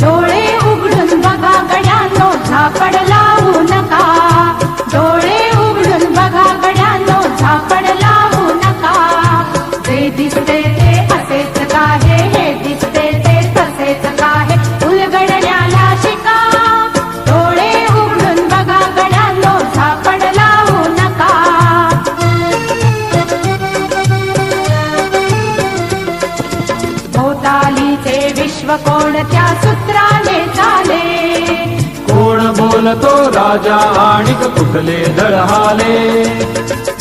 डोळे उघडून बघा गड्यानो झापड लावू नका. डोळे उघडून बघा गड्यानो झापड लावू नका. जे दिसते ते असेच काहे हे ते तसेच काहे. उलगडण्याला शिका. उघडून बघा गड्यानो झापड लावू नका. विश्व कोणत्या सूत्राने चाले कोण बोलतो राजा आणि कुठले दळहाले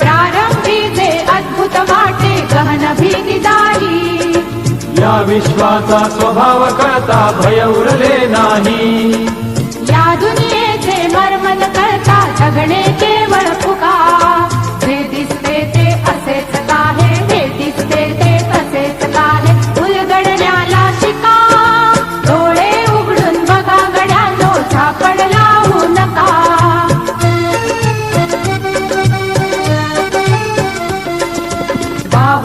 प्रारंभी ते अद्भुत वाटे गहन भीतीदारी या विश्वाचा स्वभाव करता भय उरले नाही. या दुनियेचे मर्मन करता जगणे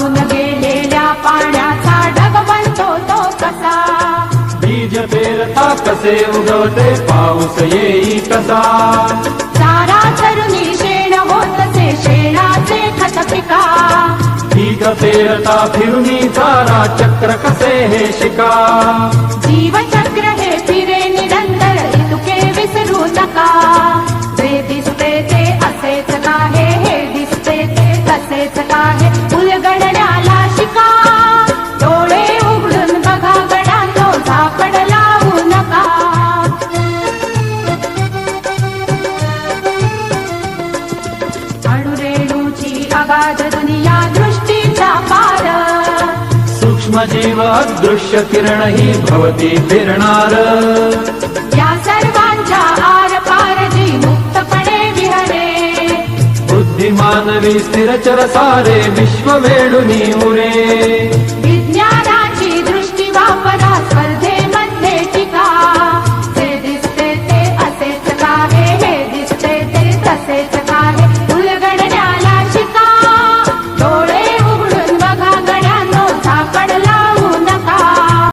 वाहून गेलेल्या पाण्याचा ढग बनतो तो कसा? बीज पेरता कसे उगवते पाऊस येई कसा? सारा तरुणी शेण होतसे शेणाचे खत पिका. पीक पेरता फिरुनी चारा चक्र कसे हे शिका? जीवचक्र जीवा दृश्य किरण हि भवती किरनार मुक्तपणे विहरे। बुद्धिमानवि स्थिरचरतारे विश्वमेणुनी